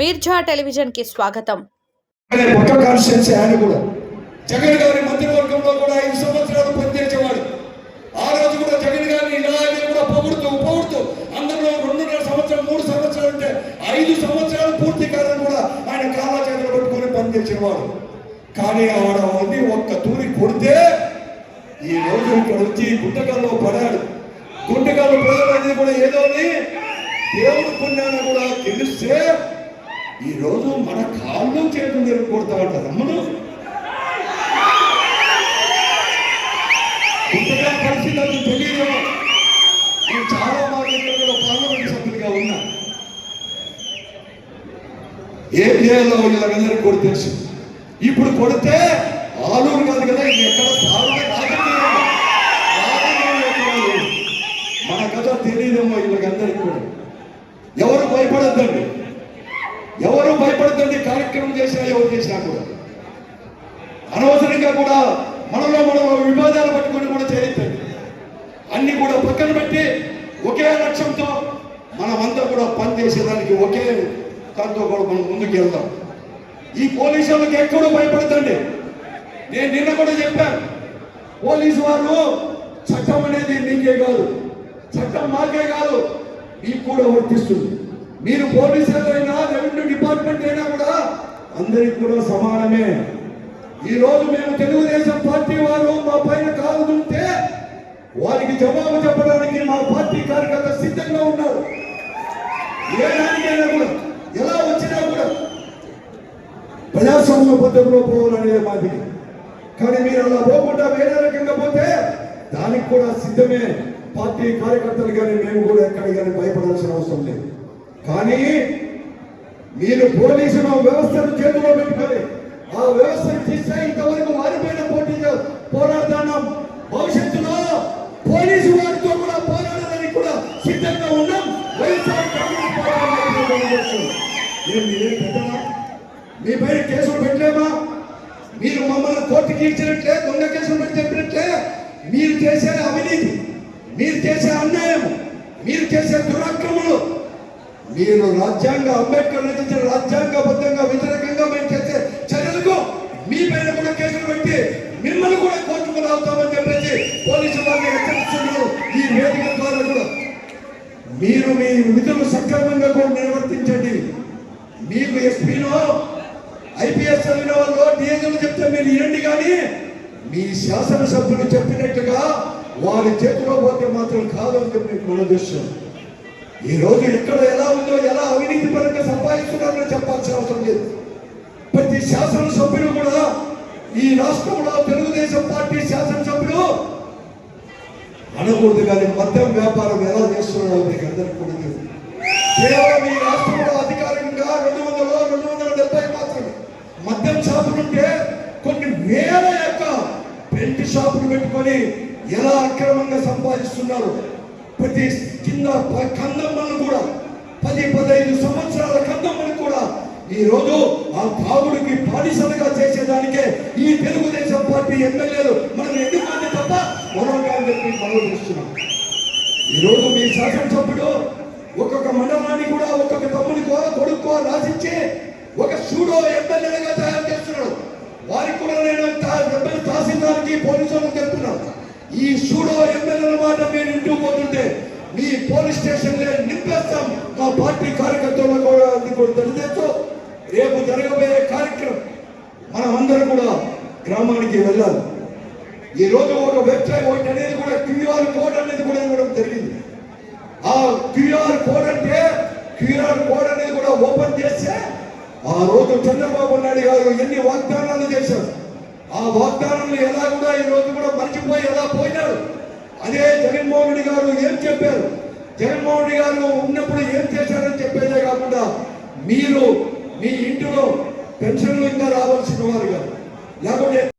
మీర్జా టెలివిజన్కి స్వాగతం కాన్స్టిట్యున్సీ ఆయన కూడా. జగన్ గారి మంత్రివర్గంలో కూడా ఐదు సంవత్సరాలు పనిచేసేవాడు. ఆ రోజు కూడా జగన్ గారిని ఇలాగే కూడా పొగుడుతూ పొగుడుతూ అందరిలో రెండున్నర సంవత్సరం మూడు సంవత్సరాలు ఉంటే ఐదు సంవత్సరాలు పూర్తి కాలం కూడా ఆయన కాళ్ళ చేతులు పట్టుకొని పనిచేసేవాడు. కానీ ఆవిడ ఉంది ఒక్క తూరి కొడితే ఈ రోజు ఇక్కడ వచ్చి గుంటకల్లో పడాడు. గుంటకల్లో పడాలనేది అనేది కూడా ఏదో అని దేవుడు పుణ్యాన్ని కూడా తెలిస్తే ఈరోజు మన కాళ్ళు చేతులు దగ్గర కొడతా ఉంటారు అమ్మను పుస్తకాల పరిస్థితి నాకు తెలియదు. నేను చాలా మంది మార్గంలో పార్లమెంట్ సభ్యులుగా ఉన్నా. ఏం చేయాలో వీళ్ళందరికీ కూడా తెలుసు. ఇప్పుడు కొడితే ఆలూరు కాదు కదా ఇది ఎక్కడ సాగుగా మన కథ తెలియదేమో వీళ్ళకందరికీ కూడా. ఎవరు భయపడద్దండి? ఎవరు భయపడుతుంది కార్యక్రమం చేసినా ఎవరు చేసినా కూడా. అనవసరంగా కూడా మనలో మనం విభేదాలు పట్టుకొని కూడా చేయొద్దండి అన్ని కూడా పక్కన పెట్టి ఒకే లక్ష్యంతో మనమంతా కూడా పని చేసేదానికి ఒకే దాంతో కూడా మనం ముందుకు వెళ్దాం ఈ పోలీసు వాళ్ళకి ఎక్కడో భయపడతండి. నేను నిన్న కూడా చెప్పాను. పోలీసు వాళ్ళు చట్టం అనేది నీకే కాదు. చట్టం మాకే కాదు. మీకు కూడా వర్తిస్తుంది. మీరు పోలీసులు అయినా రెవెన్యూ డిపార్ట్మెంట్ అయినా కూడా అందరికి కూడా సమానమే. ఈ రోజు మేము తెలుగుదేశం పార్టీ వారు మా పైన కాలుతుంటే వారికి జవాబు చెప్పడానికి మా పార్టీ కార్యకర్త సిద్ధంగా ఉన్నారు. ఏ దానికైనా కూడా ఎలా వచ్చినా కూడా ప్రజాస్వామ్య పద్ధతిలో పోవాలనేది మాది. కానీ మీరు అలా పోకుండా వేరే రకంగా పోతే దానికి కూడా సిద్ధమే. పార్టీ కార్యకర్తలు కానీ మేము కూడా ఎక్కడ కానీ భయపడాల్సిన అవసరం లేదు. కానీ మీరు పోలీసులు వ్యవస్థను చేతిలో పెట్టుకొని ఆ వ్యవస్థను తీస్తే ఇంతవరకు వారిపైన పోటీ పోరాడుతున్నాం భవిష్యత్తులో పోలీసు వారితో కూడా పోరాడడానికి కూడా సిద్ధంగా ఉన్నాం. వైఎస్ఆర్ మీ పైన కేసులు పెట్టలేమా? మీరు మమ్మల్ని కోర్టుకి ఇచ్చినట్లే దొంగ కేసులు పెట్టి చెప్పినట్లే. మీరు చేసే అవినీతి మీరు చేసే అన్యాయం మీరు చేసే దురాక్రమలు మీరు రాజ్యాంగ అంబేద్కర్ రచించిన రాజ్యాంగబద్ధంగా వ్యతిరేకంగా మేము చేసే చర్యలకు మీ పైన కూడా కేసులు పెట్టి మిమ్మల్ని కూడా కోర్టుకు రావుతామని చెప్పేసి పోలీసు వారిని హెచ్చరిస్తున్నారు. ఈ వేదిక ద్వారా కూడా మీరు మీ విధులు సక్రమంగా కూడా నిర్వర్తించండి. మీకు ఎస్పీలో ఐపీఎస్ చదివిన వాళ్ళు డిఎస్లు చెప్తే మీరు ఇవ్వండి కానీ మీ శాసనసభ్యులు చెప్పినట్టుగా వారి చేతిలో పోతే మాత్రం కాదని చెప్పి మన దృశ్యం ఈ రోజు ఎక్కడ ఎలా ఉందో ఎలా అవినీతి పరంగా సంపాదిస్తున్నారో చెప్పాల్సిన అవసరం లేదు. ప్రతి శాసనసభ్యులు కూడా ఈ రాష్ట్రంలో తెలుగుదేశం పార్టీ శాసనసభ్యులు అనకూడదు కానీ మద్యం వ్యాపారం ఎలా చేస్తున్నారో మీకు అందరికీ కూడా తెలుసు. కేవలం ఈ రాష్ట్రంలో అధికారికంగా రెండు వందల రెండు వందల డెబ్బై మాత్రమే. మద్యం షాపులు ఉంటే కొన్ని వేల యొక్క పెంటి షాపులు పెట్టుకొని ఎలా అక్రమంగా సంపాదిస్తున్నారు ప్రతి కింద కందమ్మను కూడా పది పదహైదు సంవత్సరాల కందమ్మను కూడా ఈ రోజు ఆ తాగుడికి బానిసలుగా చేసేదానికే ఈ తెలుగుదేశం పార్టీ ఎమ్మెల్యేలు మనం ఎన్నుకుంది తప్ప మరొక చెప్పి మనం చూస్తున్నాం. ఈ రోజు మీ శాసనసభ్యుడు ఒక్కొక్క మండలాన్ని కూడా ఒక్కొక్క తమ్మునికో కొడుకో రాసిచ్చి ఒక సూడో ఎమ్మెల్యేగా తయారు చేస్తున్నాడు. వారికి కూడా నేను ఎమ్మెల్యే తహసీల్దార్కి పోలీసులకు చెప్తున్నాను. ఈ సూడో ఎమ్మెల్యేల మాట మీరు ఇంటూ పోతే మీ పోలీస్ స్టేషన్ నింపేస్తాం. మా పార్టీ కార్యకర్తలకు కూడా అది కూడా తెలియజేస్తూ రేపు జరగబోయే కార్యక్రమం మనం అందరం కూడా గ్రామానికి వెళ్ళాలి. ఈ రోజు ఒక వెబ్సైట్ ఒకటి అనేది కూడా క్యూఆర్ కోడ్ అనేది కూడా ఇవ్వడం జరిగింది. ఆ క్యూఆర్ కోడ్ అంటే క్యూఆర్ కోడ్ అనేది కూడా ఓపెన్ చేస్తే ఆ రోజు చంద్రబాబు నాయుడు గారు ఎన్ని వాగ్దానాలు చేశారు. ఆ వాగ్దానాలు ఎలా కూడా ఈ రోజు కూడా మర్చిపోయి ఎలా పోయినా అదే జగన్మోహన్ రెడ్డి గారు ఏం చెప్పారు? జగన్మోహన్ రెడ్డి గారు ఉన్నప్పుడు ఏం చేశారని చెప్పేదే కాకుండా మీరు మీ ఇంటిలో పెన్షన్లు ఇంకా రావాల్సిన వారు కాదు. లేకపోతే